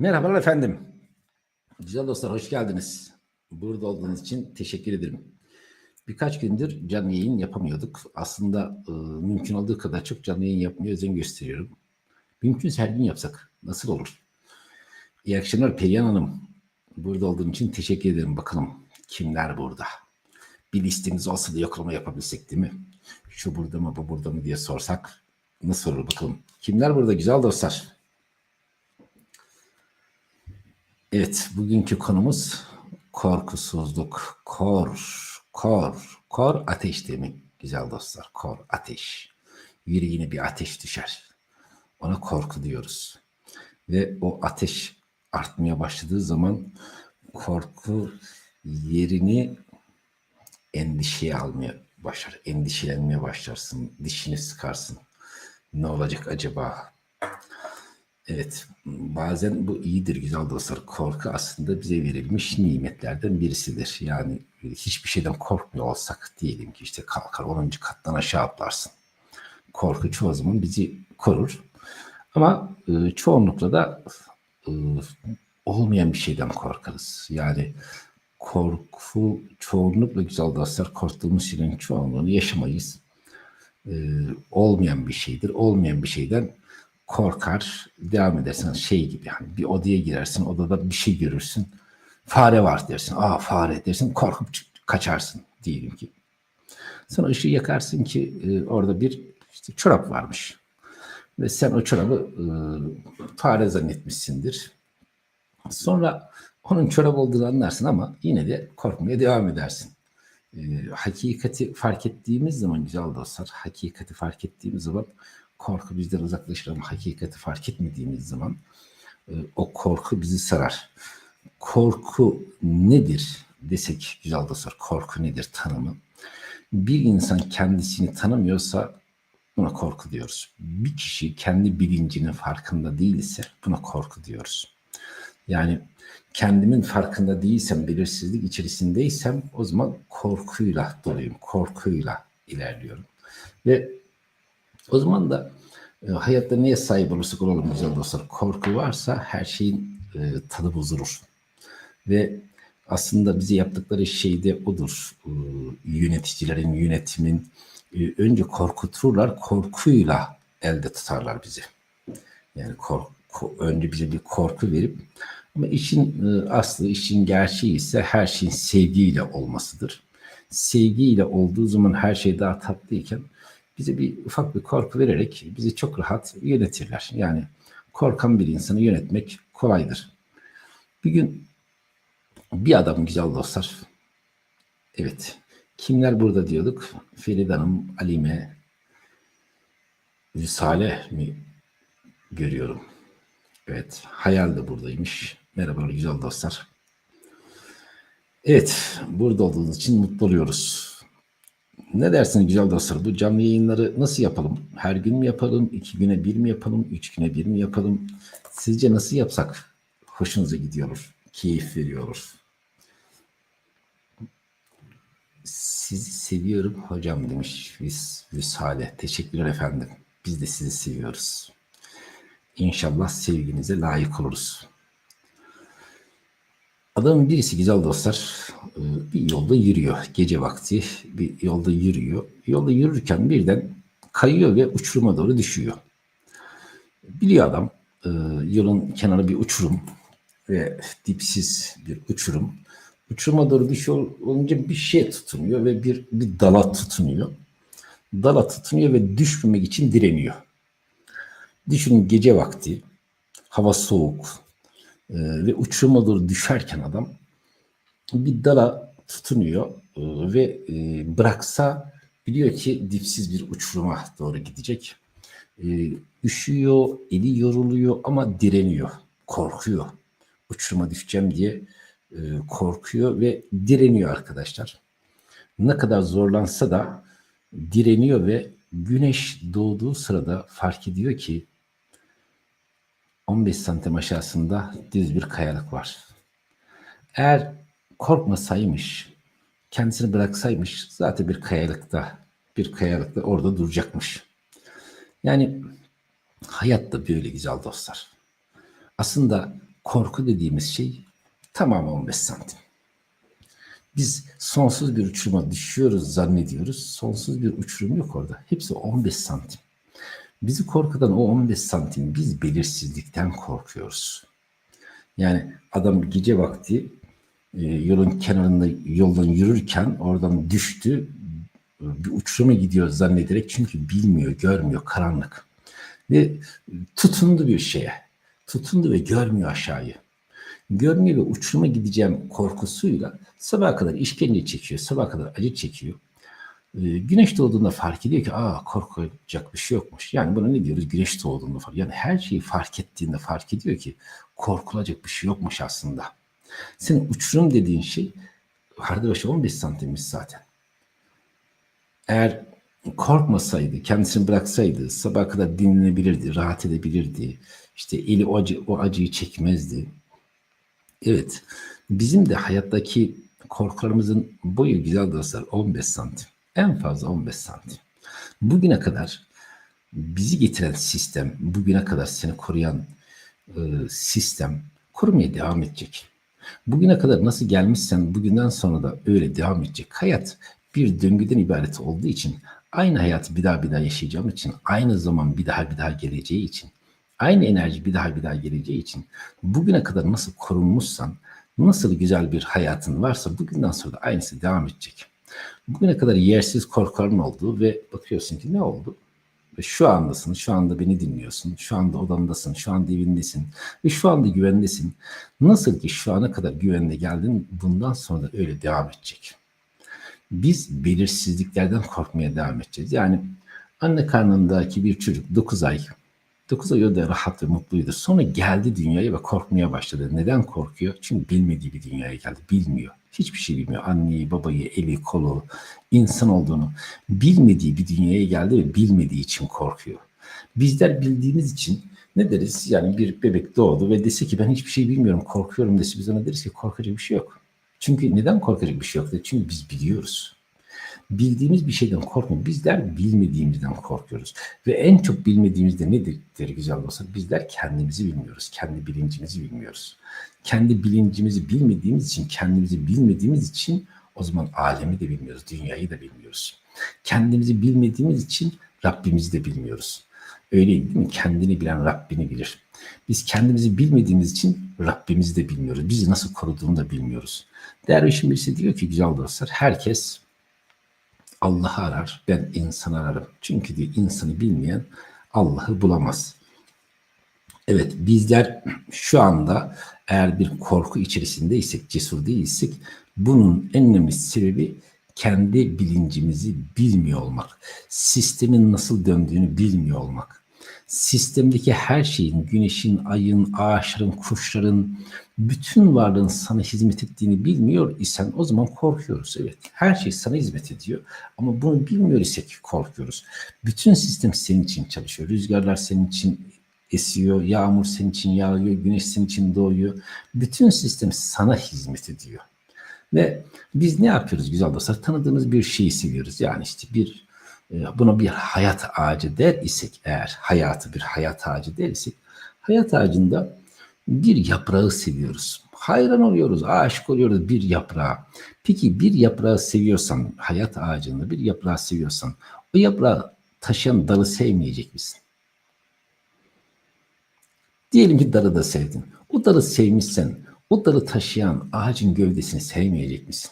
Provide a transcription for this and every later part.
Merhabalar efendim. Güzel dostlar hoş geldiniz. Burada olduğunuz için teşekkür ederim. Birkaç gündür canlı yayın yapamıyorduk. Aslında e, mümkün olduğu kadar çok canlı yayın yapmaya özen gösteriyorum. Mümkünse her gün yapsak nasıl olur? İyi akşamlar Perihan Hanım. Burada olduğun için teşekkür ederim. Bakalım kimler burada? Bir listemiz olsa da yoklama yapabilsek değil mi? Şu burada mı bu burada mı diye sorsak nasıl olur bakalım. Kimler burada güzel dostlar? Evet, bugünkü konumuz korkusuzluk. Kor, kor, kor ateş demek güzel dostlar. Kor, ateş. Yüreğine bir ateş düşer. Ona korku diyoruz. Ve o ateş artmaya başladığı zaman korku yerini endişeye almaya başlar. Endişelenmeye başlarsın. Dişini sıkarsın. Ne olacak acaba? Evet, bazen bu iyidir güzel dostlar. Korku aslında bize verilmiş nimetlerden birisidir. Yani hiçbir şeyden korkmuyor olsak diyelim ki işte kalkar 10. kattan aşağı atlarsın. Korku çoğu zaman bizi korur. Ama e, çoğunlukla da e, olmayan bir şeyden korkarız. Yani korku çoğunlukla güzel dostlar korktuğumuz şeylerin çoğunluğunu yaşamayız. E, olmayan bir şeydir. Olmayan bir şeyden korkar, devam edersin şey gibi yani bir odaya girersin, odada bir şey görürsün. Fare var dersin. Aa fare dersin. Korkup kaçarsın diyelim ki. Sonra ışığı yakarsın ki e, orada bir işte çorap varmış. Ve sen o çorabı e, fare zannetmişsindir. Sonra onun çorap olduğunu anlarsın ama yine de korkmaya devam edersin. E, hakikati fark ettiğimiz zaman güzel dostlar, hakikati fark ettiğimiz zaman korku bizden uzaklaşır ama hakikati fark etmediğimiz zaman e, o korku bizi sarar. Korku nedir desek güzel dostlar korku nedir tanımı? Bir insan kendisini tanımıyorsa buna korku diyoruz. Bir kişi kendi bilincinin farkında değilse buna korku diyoruz. Yani kendimin farkında değilsem, belirsizlik içerisindeysem o zaman korkuyla doluyum, korkuyla ilerliyorum. Ve o zaman da e, hayatta neye sahip olursak olalım güzel dostlar. Korku varsa her şeyin e, tadı bozulur. Ve aslında bize yaptıkları şey de odur. E, yöneticilerin, yönetimin e, önce korkuturlar, korkuyla elde tutarlar bizi. Yani korku, önce bize bir korku verip ama işin e, aslı, işin gerçeği ise her şeyin sevgiyle olmasıdır. Sevgiyle olduğu zaman her şey daha tatlıyken bize bir ufak bir korku vererek bizi çok rahat yönetirler. Yani korkan bir insanı yönetmek kolaydır. Bir gün bir adam güzel dostlar. Evet. Kimler burada diyorduk? Feride Hanım, Alime, Risale mi görüyorum? Evet. Hayal de buradaymış. Merhaba güzel dostlar. Evet. Burada olduğunuz için mutlu oluyoruz. Ne dersiniz güzel dostlar? Bu canlı yayınları nasıl yapalım? Her gün mü yapalım? iki güne bir mi yapalım? Üç güne bir mi yapalım? Sizce nasıl yapsak? Hoşunuza gidiyor, keyif veriyor. Sizi seviyorum hocam demiş Vis, Visale. Teşekkürler efendim. Biz de sizi seviyoruz. İnşallah sevginize layık oluruz. Adamın birisi güzel dostlar e, bir yolda yürüyor gece vakti bir yolda yürüyor. Yolda yürürken birden kayıyor ve uçuruma doğru düşüyor. Biliyor adam e, yolun kenarı bir uçurum ve dipsiz bir uçurum. Uçuruma doğru düşüyor olunca bir şey tutunuyor ve bir, bir dala tutunuyor. Dala tutunuyor ve düşmemek için direniyor. Düşünün gece vakti hava soğuk, ee, ve uçuruma doğru düşerken adam bir dala tutunuyor e, ve e, bıraksa biliyor ki dipsiz bir uçuruma doğru gidecek. E, üşüyor, eli yoruluyor ama direniyor, korkuyor. Uçuruma düşeceğim diye e, korkuyor ve direniyor arkadaşlar. Ne kadar zorlansa da direniyor ve güneş doğduğu sırada fark ediyor ki 15 santim aşağısında düz bir kayalık var. Eğer korkmasaymış, kendisini bıraksaymış zaten bir kayalıkta, bir kayalıkta orada duracakmış. Yani hayat da böyle güzel dostlar. Aslında korku dediğimiz şey tamam 15 santim. Biz sonsuz bir uçuruma düşüyoruz zannediyoruz. Sonsuz bir uçurum yok orada. Hepsi 15 santim. Bizi korkudan o 15 santim biz belirsizlikten korkuyoruz. Yani adam gece vakti e, yolun kenarında yoldan yürürken oradan düştü. Bir uçuruma gidiyor zannederek çünkü bilmiyor, görmüyor, karanlık. Ve tutundu bir şeye. Tutundu ve görmüyor aşağıyı. Görmüyor ve uçuruma gideceğim korkusuyla sabaha kadar işkence çekiyor, sabaha kadar acı çekiyor. Ee, güneş doğduğunda fark ediyor ki aa korkacak bir şey yokmuş. Yani buna ne diyoruz? Güneş doğduğunda fark. Yani her şeyi fark ettiğinde fark ediyor ki korkulacak bir şey yokmuş aslında. Senin uçurum dediğin şey harda başı 15 santimmiş zaten. Eğer korkmasaydı, kendisini bıraksaydı sabaha kadar dinlenebilirdi, rahat edebilirdi. İşte eli o, acı, o acıyı çekmezdi. Evet, bizim de hayattaki korkularımızın boyu güzel dostlar 15 santim. En fazla 15 santim. Bugüne kadar bizi getiren sistem, bugüne kadar seni koruyan e, sistem korumaya devam edecek. Bugüne kadar nasıl gelmişsen bugünden sonra da öyle devam edecek. Hayat bir döngüden ibaret olduğu için aynı hayatı bir daha bir daha yaşayacağım için aynı zaman bir daha bir daha geleceği için aynı enerji bir daha bir daha geleceği için bugüne kadar nasıl korunmuşsan nasıl güzel bir hayatın varsa bugünden sonra da aynısı devam edecek. Bugüne kadar yersiz korkuların olduğu ve bakıyorsun ki ne oldu? Ve şu andasın, şu anda beni dinliyorsun, şu anda odandasın, şu anda evindesin ve şu anda güvendesin. Nasıl ki şu ana kadar güvende geldin, bundan sonra da öyle devam edecek. Biz belirsizliklerden korkmaya devam edeceğiz. Yani anne karnındaki bir çocuk 9 ay 9 ay da rahat ve mutluydu. Sonra geldi dünyaya ve korkmaya başladı. Neden korkuyor? Çünkü bilmediği bir dünyaya geldi. Bilmiyor. Hiçbir şey bilmiyor. Anneyi, babayı, eli, kolu, insan olduğunu bilmediği bir dünyaya geldi ve bilmediği için korkuyor. Bizler bildiğimiz için ne deriz? Yani bir bebek doğdu ve dese ki ben hiçbir şey bilmiyorum, korkuyorum dese biz ona deriz ki korkacak bir şey yok. Çünkü neden korkacak bir şey yok? Çünkü biz biliyoruz bildiğimiz bir şeyden korkmuyoruz. Bizler bilmediğimizden korkuyoruz. Ve en çok bilmediğimiz de nedir güzel olsa bizler kendimizi bilmiyoruz. Kendi bilincimizi bilmiyoruz. Kendi bilincimizi bilmediğimiz için, kendimizi bilmediğimiz için o zaman alemi de bilmiyoruz, dünyayı da bilmiyoruz. Kendimizi bilmediğimiz için Rabbimizi de bilmiyoruz. Öyle değil mi? Kendini bilen Rabbini bilir. Biz kendimizi bilmediğimiz için Rabbimizi de bilmiyoruz. Bizi nasıl koruduğunu da bilmiyoruz. Dervişin birisi diyor ki güzel dostlar herkes Allah'ı arar, ben insan ararım. Çünkü diyor insanı bilmeyen Allah'ı bulamaz. Evet bizler şu anda eğer bir korku içerisindeysek, cesur değilsek bunun en önemli sebebi kendi bilincimizi bilmiyor olmak. Sistemin nasıl döndüğünü bilmiyor olmak sistemdeki her şeyin, güneşin, ayın, ağaçların, kuşların, bütün varlığın sana hizmet ettiğini bilmiyor isen o zaman korkuyoruz. Evet, her şey sana hizmet ediyor ama bunu bilmiyor isek korkuyoruz. Bütün sistem senin için çalışıyor. Rüzgarlar senin için esiyor, yağmur senin için yağıyor, güneş senin için doğuyor. Bütün sistem sana hizmet ediyor. Ve biz ne yapıyoruz güzel dostlar? Tanıdığımız bir şeyi seviyoruz. Yani işte bir buna bir hayat ağacı der isek eğer hayatı bir hayat ağacı der isek hayat ağacında bir yaprağı seviyoruz. Hayran oluyoruz, aşık oluyoruz bir yaprağa. Peki bir yaprağı seviyorsan, hayat ağacında bir yaprağı seviyorsan o yaprağı taşıyan dalı sevmeyecek misin? Diyelim ki dalı da sevdin. O dalı sevmişsen o dalı taşıyan ağacın gövdesini sevmeyecek misin?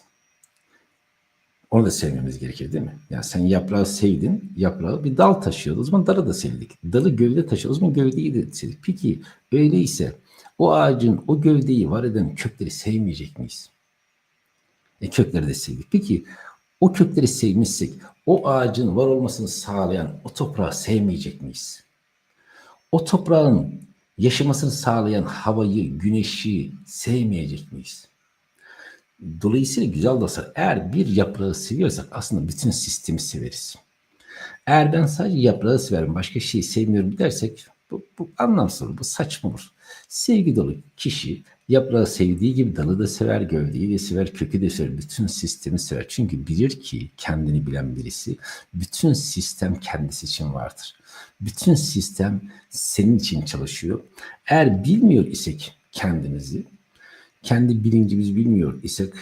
Onu da sevmemiz gerekir değil mi? Yani sen yaprağı sevdin, yaprağı bir dal taşıyordu. O zaman dalı da sevdik. Dalı gövde taşıyor. O zaman gövdeyi de sevdik. Peki öyleyse o ağacın o gövdeyi var eden kökleri sevmeyecek miyiz? E kökleri de sevdik. Peki o kökleri sevmişsek o ağacın var olmasını sağlayan o toprağı sevmeyecek miyiz? O toprağın yaşamasını sağlayan havayı, güneşi sevmeyecek miyiz? Dolayısıyla güzel dostlar eğer bir yaprağı seviyorsak aslında bütün sistemi severiz. Eğer ben sadece yaprağı severim başka şeyi sevmiyorum dersek bu, bu anlamsız bu saçma olur. Sevgi dolu kişi yaprağı sevdiği gibi dalı da sever, gövdeyi de sever, kökü de sever, bütün sistemi sever. Çünkü bilir ki kendini bilen birisi bütün sistem kendisi için vardır. Bütün sistem senin için çalışıyor. Eğer bilmiyor isek kendimizi, kendi bilincimizi bilmiyor isek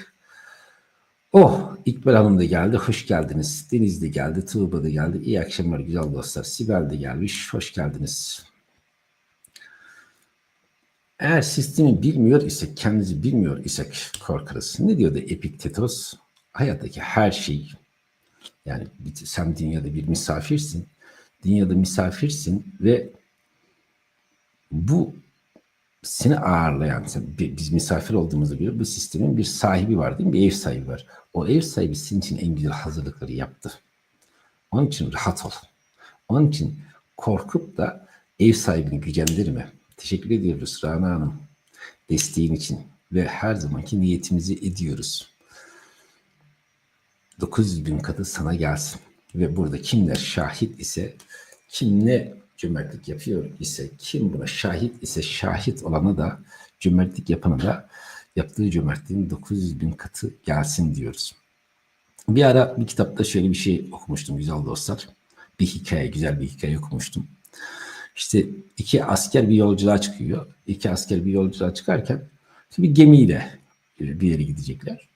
Oh, İkbal Hanım da geldi. Hoş geldiniz. Deniz de geldi. Tuğba da geldi. İyi akşamlar güzel dostlar. Sibel de gelmiş. Hoş geldiniz. Eğer sistemi bilmiyor isek, kendimizi bilmiyor isek korkarız. Ne diyordu Epiktetos? Hayattaki her şey, yani sen dünyada bir misafirsin. Dünyada misafirsin ve bu seni ağırlayan, biz misafir olduğumuza göre bu sistemin bir sahibi var değil mi? Bir ev sahibi var. O ev sahibi senin için en güzel hazırlıkları yaptı. Onun için rahat ol. Onun için korkup da ev sahibini gücendirme. Teşekkür ediyoruz Rana Hanım. Desteğin için ve her zamanki niyetimizi ediyoruz. 900 bin katı sana gelsin. Ve burada kimler şahit ise, kim ne cömertlik yapıyor ise, kim buna şahit ise şahit olanı da cömertlik yapanı da yaptığı cömertliğin 900 bin katı gelsin diyoruz. Bir ara bir kitapta şöyle bir şey okumuştum güzel dostlar. Bir hikaye, güzel bir hikaye okumuştum. İşte iki asker bir yolculuğa çıkıyor. İki asker bir yolculuğa çıkarken bir gemiyle e, bir yere gidecekler.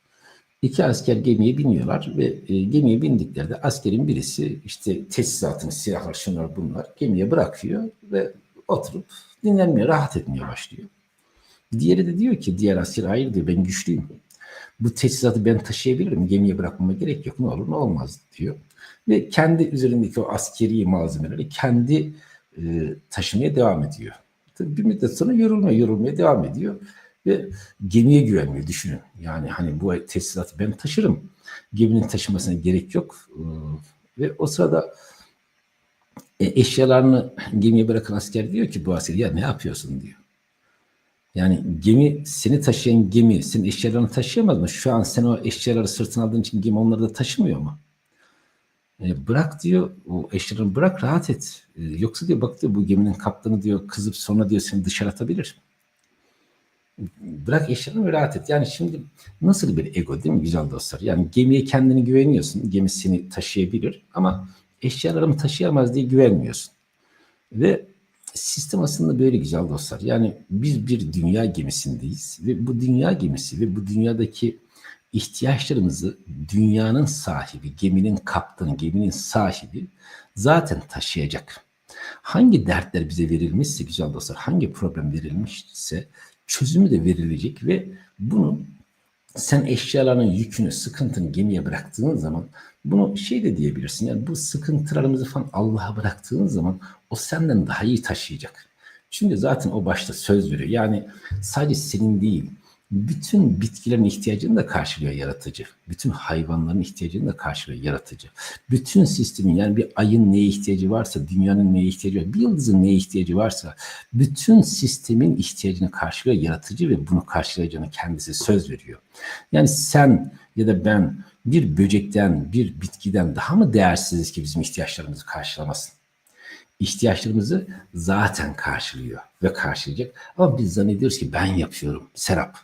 İki asker gemiye biniyorlar ve e, gemiye bindiklerinde askerin birisi işte tesisatını, silahlar, şunlar bunlar gemiye bırakıyor ve oturup dinlenmeye, rahat etmeye başlıyor. Diğeri de diyor ki diğer asker hayır diyor ben güçlüyüm. Bu teçhizatı ben taşıyabilirim. Gemiye bırakmama gerek yok. Ne olur ne olmaz diyor. Ve kendi üzerindeki o askeri malzemeleri kendi e, taşımaya devam ediyor. Tabii bir müddet sonra yorulmaya yorulmaya devam ediyor. Ve gemiye güvenmiyor düşünün. Yani hani bu tesisatı ben taşırım. Geminin taşımasına gerek yok. E, ve o sırada e, eşyalarını gemiye bırakan asker diyor ki bu asker ya ne yapıyorsun diyor. Yani gemi seni taşıyan gemi senin eşyalarını taşıyamaz mı? Şu an sen o eşyaları sırtına aldığın için gemi onları da taşımıyor mu? E, bırak diyor o eşyalarını bırak rahat et. E, yoksa diyor bak diyor bu geminin kaptanı diyor kızıp sonra diyor seni dışarı atabilir. Bırak eşyalarını rahat et. Yani şimdi nasıl bir ego değil mi güzel dostlar? Yani gemiye kendini güveniyorsun. Gemi seni taşıyabilir ama eşyalarımı taşıyamaz diye güvenmiyorsun. Ve sistem aslında böyle güzel dostlar. Yani biz bir dünya gemisindeyiz ve bu dünya gemisi ve bu dünyadaki ihtiyaçlarımızı dünyanın sahibi, geminin kaptanı, geminin sahibi zaten taşıyacak. Hangi dertler bize verilmişse güzel dostlar, hangi problem verilmişse çözümü de verilecek ve bunu sen eşyaların yükünü, sıkıntını gemiye bıraktığın zaman bunu şey de diyebilirsin. Yani bu sıkıntılarımızı falan Allah'a bıraktığın zaman o senden daha iyi taşıyacak. Çünkü zaten o başta söz veriyor. Yani sadece senin değil, bütün bitkilerin ihtiyacını da karşılıyor yaratıcı. Bütün hayvanların ihtiyacını da karşılıyor yaratıcı. Bütün sistemin yani bir ayın neye ihtiyacı varsa, dünyanın neye ihtiyacı varsa, bir yıldızın neye ihtiyacı varsa bütün sistemin ihtiyacını karşılıyor yaratıcı ve bunu karşılayacağını kendisi söz veriyor. Yani sen ya da ben bir böcekten, bir bitkiden daha mı değersiziz ki bizim ihtiyaçlarımızı karşılamasın? İhtiyaçlarımızı zaten karşılıyor ve karşılayacak. Ama biz zannediyoruz ki ben yapıyorum. Serap,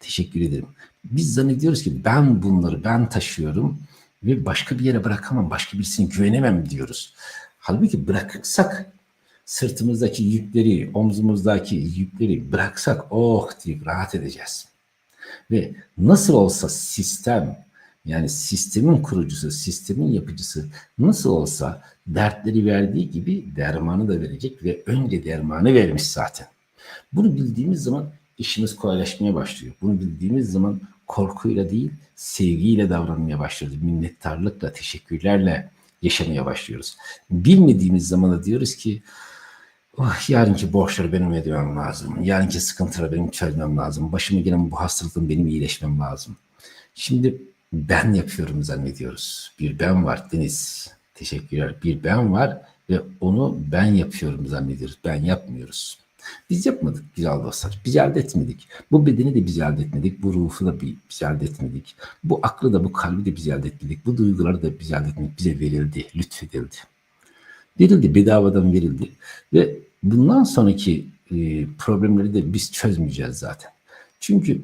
teşekkür ederim. Biz zannediyoruz ki ben bunları ben taşıyorum ve başka bir yere bırakamam, başka birisine güvenemem diyoruz. Halbuki bırakırsak sırtımızdaki yükleri, omzumuzdaki yükleri bıraksak oh deyip rahat edeceğiz. Ve nasıl olsa sistem yani sistemin kurucusu, sistemin yapıcısı nasıl olsa dertleri verdiği gibi dermanı da verecek ve önce dermanı vermiş zaten. Bunu bildiğimiz zaman işimiz kolaylaşmaya başlıyor. Bunu bildiğimiz zaman korkuyla değil, sevgiyle davranmaya başlıyoruz. Minnettarlıkla, teşekkürlerle yaşamaya başlıyoruz. Bilmediğimiz zaman da diyoruz ki oh, yarınki borçları benim ödemem lazım. Yarınki sıkıntıları benim çözmem lazım. Başıma gelen bu hastalıktan benim iyileşmem lazım. Şimdi ben yapıyorum zannediyoruz. Bir ben var Deniz. Teşekkürler. Bir ben var ve onu ben yapıyorum zannediyoruz. Ben yapmıyoruz. Biz yapmadık güzel dostlar. Biz elde etmedik. Bu bedeni de biz elde etmedik. Bu ruhu da biz elde etmedik. Bu aklı da bu kalbi de biz elde etmedik. Bu duyguları da biz elde etmedik. Bize verildi, lütfedildi. Verildi, bedavadan verildi. Ve bundan sonraki e, problemleri de biz çözmeyeceğiz zaten. Çünkü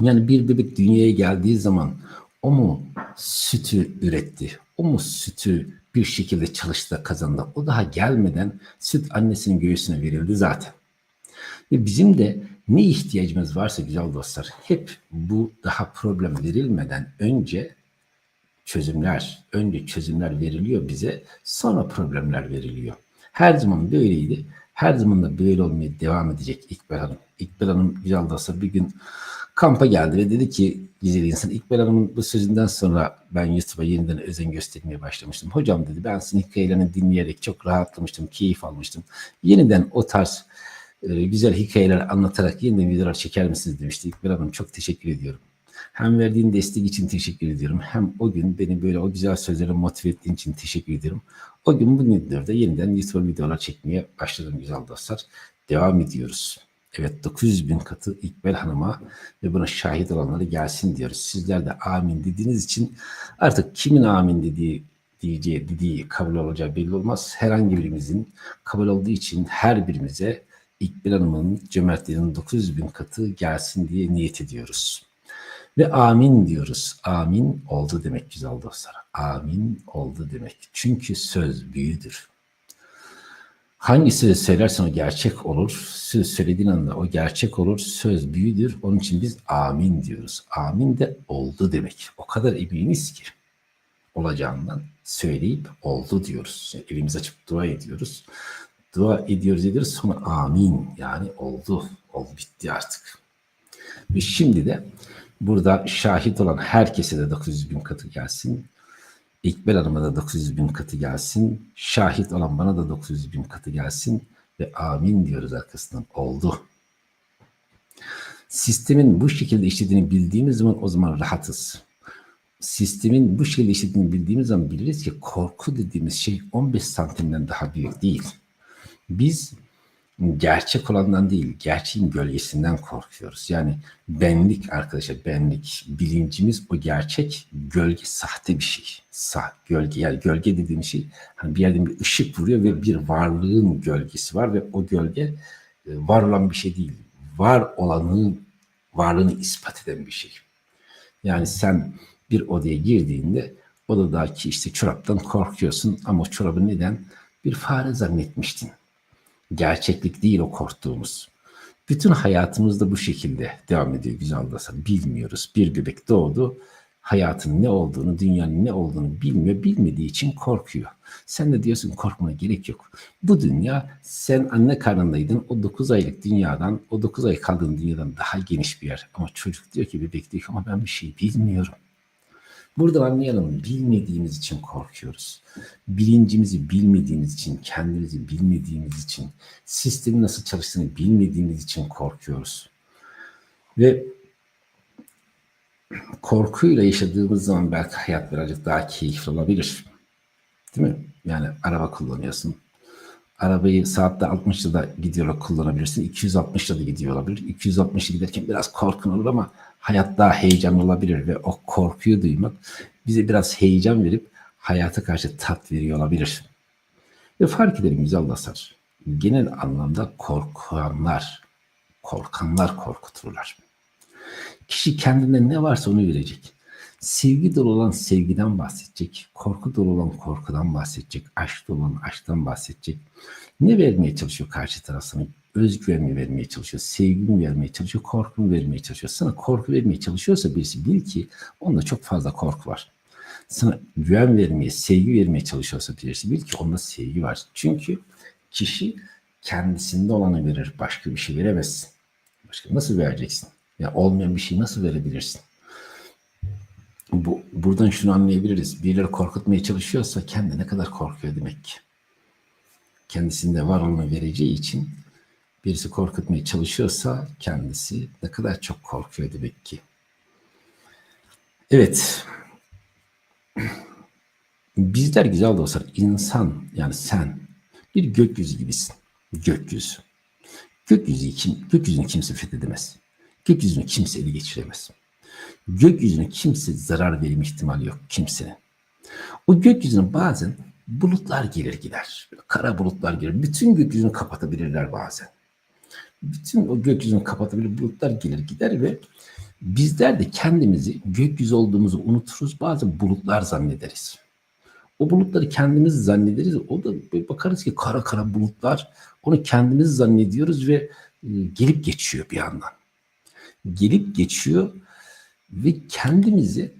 yani bir bebek dünyaya geldiği zaman o mu sütü üretti? O mu sütü bir şekilde çalıştı kazandı? O daha gelmeden süt annesinin göğsüne verildi zaten. Ve bizim de ne ihtiyacımız varsa güzel dostlar hep bu daha problem verilmeden önce çözümler, önce çözümler veriliyor bize, sonra problemler veriliyor. Her zaman böyleydi. Her zaman da böyle olmaya devam edecek İkbal Hanım. İkbal Hanım güzel dostlar bir gün kampa geldi ve dedi ki güzel insan İkbal Hanım'ın bu sözünden sonra ben YouTube'a yeniden özen göstermeye başlamıştım. Hocam dedi ben sizin hikayelerini dinleyerek çok rahatlamıştım, keyif almıştım. Yeniden o tarz e, güzel hikayeler anlatarak yeniden videolar çeker misiniz demişti. İkbal Hanım çok teşekkür ediyorum. Hem verdiğin destek için teşekkür ediyorum. Hem o gün beni böyle o güzel sözlerle motive ettiğin için teşekkür ediyorum. O gün bugündür de yeniden YouTube videolar çekmeye başladım güzel dostlar. Devam ediyoruz. Evet 900 bin katı İkbal Hanım'a ve buna şahit olanları gelsin diyoruz. Sizler de amin dediğiniz için artık kimin amin dediği diyeceği, dediği kabul olacağı belli olmaz. Herhangi birimizin kabul olduğu için her birimize İkbal Hanım'ın cömertliğinin 900 bin katı gelsin diye niyet ediyoruz. Ve amin diyoruz. Amin oldu demek güzel dostlar. Amin oldu demek. Çünkü söz büyüdür. Hangi söz söylersen o gerçek olur. Söz söylediğin anda o gerçek olur. Söz büyüdür. Onun için biz amin diyoruz. Amin de oldu demek. O kadar eminiz ki olacağından söyleyip oldu diyoruz. Yani elimizi açıp dua ediyoruz. Dua ediyoruz ediyoruz sonra amin yani oldu. Oldu bitti artık. Ve şimdi de burada şahit olan herkese de 900 bin katı gelsin. İkbal Hanım'a da 900 bin katı gelsin. Şahit olan bana da 900 bin katı gelsin. Ve amin diyoruz arkasından. Oldu. Sistemin bu şekilde işlediğini bildiğimiz zaman o zaman rahatız. Sistemin bu şekilde işlediğini bildiğimiz zaman biliriz ki korku dediğimiz şey 15 santimden daha büyük değil. Biz gerçek olandan değil, gerçeğin gölgesinden korkuyoruz. Yani benlik arkadaşlar, benlik, bilincimiz o gerçek, gölge sahte bir şey. Sah, gölge, yani gölge dediğim şey hani bir yerden bir ışık vuruyor ve bir varlığın gölgesi var ve o gölge e, var olan bir şey değil. Var olanın varlığını ispat eden bir şey. Yani sen bir odaya girdiğinde odadaki işte çoraptan korkuyorsun ama çorabı neden? Bir fare zannetmiştin Gerçeklik değil o korktuğumuz. Bütün hayatımızda bu şekilde devam ediyor güzel dostlar. Bilmiyoruz. Bir bebek doğdu. Hayatın ne olduğunu, dünyanın ne olduğunu bilmiyor. Bilmediği için korkuyor. Sen de diyorsun korkmana gerek yok. Bu dünya sen anne karnındaydın. O 9 aylık dünyadan, o 9 ay kaldığın dünyadan daha geniş bir yer. Ama çocuk diyor ki bebek diyor ki ama ben bir şey bilmiyorum. Burada anlayalım bilmediğimiz için korkuyoruz. Bilincimizi bilmediğimiz için, kendimizi bilmediğimiz için, sistemin nasıl çalıştığını bilmediğimiz için korkuyoruz. Ve korkuyla yaşadığımız zaman belki hayat birazcık daha keyifli olabilir. Değil mi? Yani araba kullanıyorsun. Arabayı saatte 60'la da gidiyor kullanabilirsin. 260'la da gidiyor olabilir. 260'la giderken biraz korkun olur ama hayat daha heyecanlı olabilir ve o korkuyu duymak bize biraz heyecan verip hayata karşı tat veriyor olabilir. Ve fark edelim güzel dostlar. Genel anlamda korkanlar, korkanlar korkuturlar. Kişi kendinde ne varsa onu verecek. Sevgi dolu olan sevgiden bahsedecek. Korku dolu olan korkudan bahsedecek. Aşk dolu olan aşktan bahsedecek. Ne vermeye çalışıyor karşı taraf sana? Özgüven mi vermeye çalışıyor? Sevgi mi vermeye çalışıyor? Korku mu vermeye çalışıyor? Sana korku vermeye çalışıyorsa birisi bil ki onda çok fazla korku var. Sana güven vermeye, sevgi vermeye çalışıyorsa birisi bil ki onda sevgi var. Çünkü kişi kendisinde olanı verir. Başka bir şey veremezsin. Başka nasıl vereceksin? Ya olmayan bir şey nasıl verebilirsin? Bu, buradan şunu anlayabiliriz. Birileri korkutmaya çalışıyorsa kendi ne kadar korkuyor demek ki. Kendisinde var olanı vereceği için birisi korkutmaya çalışıyorsa kendisi ne kadar çok korkuyor demek ki. Evet. Bizler güzel dostlar insan yani sen bir gökyüzü gibisin. Gökyüzü. Gökyüzü kim, gökyüzünü kimse fethedemez. Gökyüzünü kimse ele geçiremez. Gökyüzüne kimse zarar verme ihtimali yok kimsenin. O gökyüzüne bazen bulutlar gelir gider. Kara bulutlar gelir. Bütün gökyüzünü kapatabilirler bazen. Bütün o gökyüzünü kapatabilir bulutlar gelir gider ve bizler de kendimizi gökyüzü olduğumuzu unuturuz. Bazı bulutlar zannederiz. O bulutları kendimiz zannederiz. O da bakarız ki kara kara bulutlar. Onu kendimiz zannediyoruz ve e, gelip geçiyor bir yandan. Gelip geçiyor ve kendimizi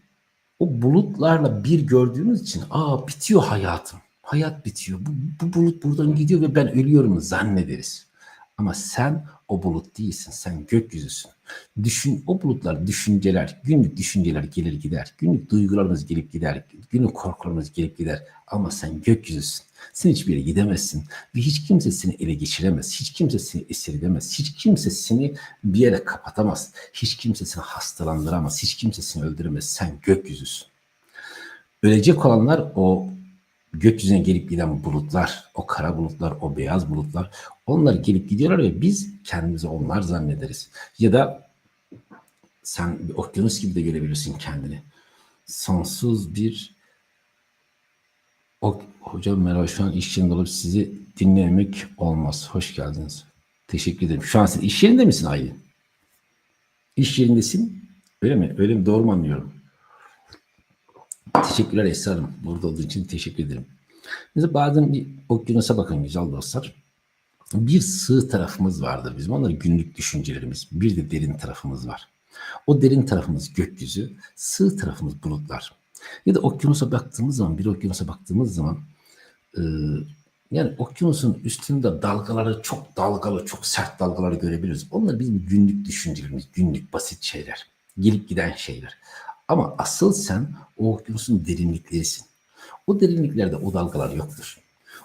o bulutlarla bir gördüğümüz için aa bitiyor hayatım. Hayat bitiyor. Bu, bu bulut buradan gidiyor ve ben ölüyorum zannederiz. Ama sen o bulut değilsin. Sen gökyüzüsün. Düşün, o bulutlar düşünceler, günlük düşünceler gelir gider. Günlük duygularımız gelip gider. Günlük korkularımız gelip gider. Ama sen gökyüzüsün. Sen hiçbir yere gidemezsin. Ve hiç kimse seni ele geçiremez. Hiç kimse seni esir edemez. Hiç kimse seni bir yere kapatamaz. Hiç kimse seni hastalandıramaz. Hiç kimse seni öldüremez. Sen gökyüzüsün. Ölecek olanlar o gökyüzüne gelip giden bulutlar, o kara bulutlar, o beyaz bulutlar, onlar gelip gidiyorlar ve biz kendimizi onlar zannederiz. Ya da sen bir okyanus gibi de görebilirsin kendini. Sonsuz bir o, hocam merhaba şu an iş yerinde olup sizi dinlemek olmaz. Hoş geldiniz. Teşekkür ederim. Şu an sen iş yerinde misin Aylin? İş yerindesin. Öyle mi? Öyle mi? Doğru mu anlıyorum? Teşekkürler Esra Hanım. Burada olduğu için teşekkür ederim. Mesela bazen bir okyanusa bakın güzel dostlar. Bir sığ tarafımız vardır bizim. Onlar günlük düşüncelerimiz. Bir de derin tarafımız var. O derin tarafımız gökyüzü, sığ tarafımız bulutlar. Ya da okyanusa baktığımız zaman, bir okyanusa baktığımız zaman e, yani okyanusun üstünde dalgaları çok dalgalı, çok sert dalgaları görebiliriz. Onlar bizim günlük düşüncelerimiz, günlük basit şeyler. Gelip giden şeyler. Ama asıl sen o okyanusun derinliklerisin. O derinliklerde o dalgalar yoktur.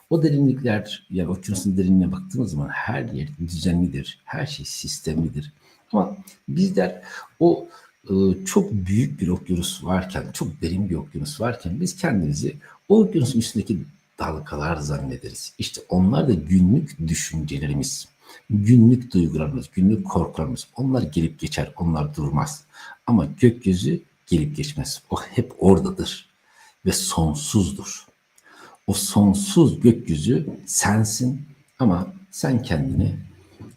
O derinlikler yani okyanusun derinliğine baktığımız zaman her yer düzenlidir. Her şey sistemlidir. Ama bizler o e, çok büyük bir okyanus varken, çok derin bir okyanus varken biz kendimizi o okyanusun üstündeki dalgalar zannederiz. İşte onlar da günlük düşüncelerimiz, günlük duygularımız, günlük korkularımız. Onlar gelip geçer, onlar durmaz. Ama gökyüzü gelip geçmez. O hep oradadır ve sonsuzdur. O sonsuz gökyüzü sensin ama sen kendini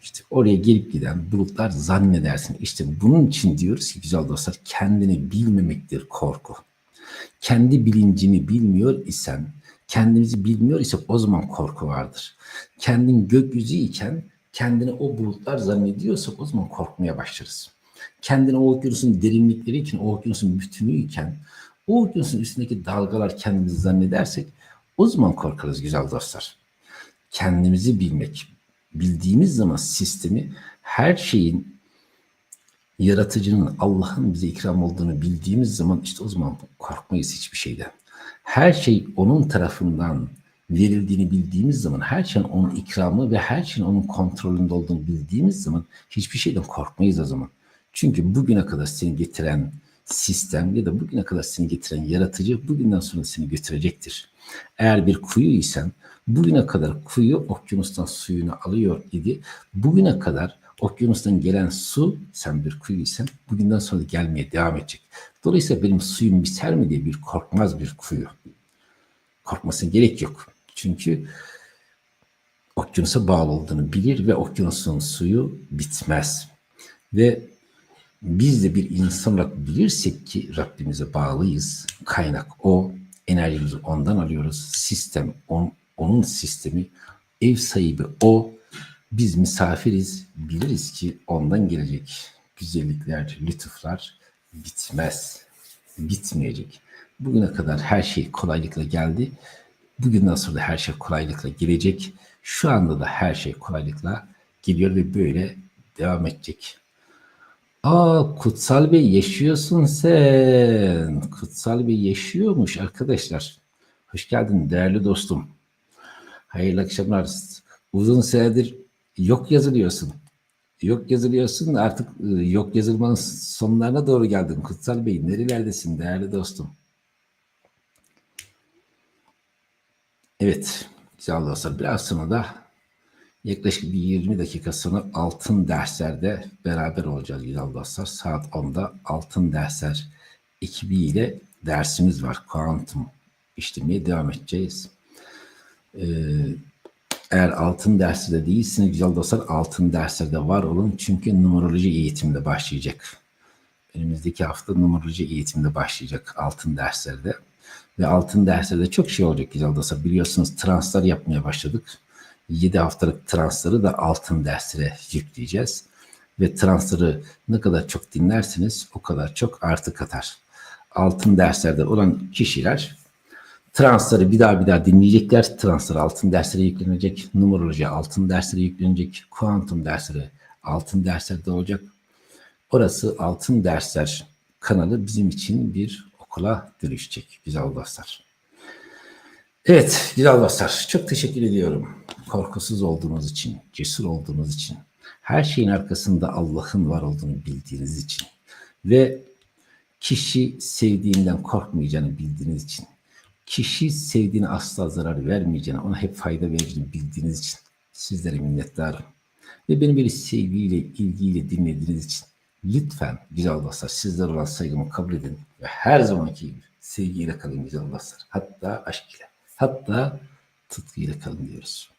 işte oraya gelip giden bulutlar zannedersin. İşte bunun için diyoruz ki güzel dostlar kendini bilmemektir korku. Kendi bilincini bilmiyor isen, kendimizi bilmiyor ise o zaman korku vardır. Kendin gökyüzü iken kendini o bulutlar zannediyorsak o zaman korkmaya başlarız. Kendini o okyanusun derinlikleri için, o okyanusun bütünü iken, o okyanusun üstündeki dalgalar kendimizi zannedersek o zaman korkarız güzel dostlar. Kendimizi bilmek, bildiğimiz zaman sistemi her şeyin yaratıcının Allah'ın bize ikram olduğunu bildiğimiz zaman işte o zaman korkmayız hiçbir şeyden. Her şey onun tarafından verildiğini bildiğimiz zaman her şeyin onun ikramı ve her şeyin onun kontrolünde olduğunu bildiğimiz zaman hiçbir şeyden korkmayız o zaman. Çünkü bugüne kadar seni getiren sistem ya da bugüne kadar seni getiren yaratıcı bugünden sonra seni götürecektir. Eğer bir kuyu isen bugüne kadar kuyu okyanustan suyunu alıyor idi. Bugüne kadar okyanustan gelen su sen bir kuyu isen bugünden sonra gelmeye devam edecek. Dolayısıyla benim suyum biter mi diye bir korkmaz bir kuyu. Korkmasına gerek yok. Çünkü okyanusa bağlı olduğunu bilir ve okyanusun suyu bitmez. Ve biz de bir insan olarak bilirsek ki Rabbimize bağlıyız. Kaynak o, enerjimizi ondan alıyoruz. Sistem on, onun sistemi, ev sahibi o. Biz misafiriz, biliriz ki ondan gelecek güzellikler, lütuflar bitmez, bitmeyecek. Bugüne kadar her şey kolaylıkla geldi. Bugünden sonra da her şey kolaylıkla gelecek. Şu anda da her şey kolaylıkla geliyor ve böyle devam edecek. Aa Kutsal Bey yaşıyorsun sen. Kutsal Bey yaşıyormuş arkadaşlar. Hoş geldin değerli dostum. Hayırlı akşamlar. Uzun süredir yok yazılıyorsun. Yok yazılıyorsun artık e, yok yazılmanın sonlarına doğru geldin. Kutsal Bey nerelerdesin değerli dostum? Evet güzel dostlar biraz sonra da yaklaşık bir 20 dakika sonra altın derslerde beraber olacağız güzel dostlar. Saat 10'da altın dersler ekibiyle dersimiz var. Kuantum işlemeye devam edeceğiz. Ee, eğer altın dersi de değilsiniz güzel dostlar altın derslerde var olun. Çünkü numeroloji eğitimde başlayacak. Önümüzdeki hafta numeroloji eğitimde başlayacak altın derslerde. Ve altın derslerde çok şey olacak güzel dostlar. Biliyorsunuz translar yapmaya başladık. 7 haftalık transları da altın derslere yükleyeceğiz. Ve transları ne kadar çok dinlersiniz o kadar çok artı katar. Altın derslerde olan kişiler transları bir daha bir daha dinleyecekler. Transları altın derslere yüklenecek. Numeroloji altın derslere yüklenecek. Kuantum dersleri altın derslerde olacak. Orası altın dersler kanalı bizim için bir okula dönüşecek güzel dostlar. Evet güzel dostlar çok teşekkür ediyorum. Korkusuz olduğunuz için, cesur olduğunuz için, her şeyin arkasında Allah'ın var olduğunu bildiğiniz için ve kişi sevdiğinden korkmayacağını bildiğiniz için, kişi sevdiğine asla zarar vermeyeceğini, ona hep fayda vereceğini bildiğiniz için sizlere minnettarım. Ve beni böyle sevgiyle, ilgiyle dinlediğiniz için lütfen güzel dostlar sizlere olan saygımı kabul edin ve her zamanki gibi sevgiyle kalın güzel dostlar. Hatta aşk ile, hatta tutkuyla kalın diyoruz.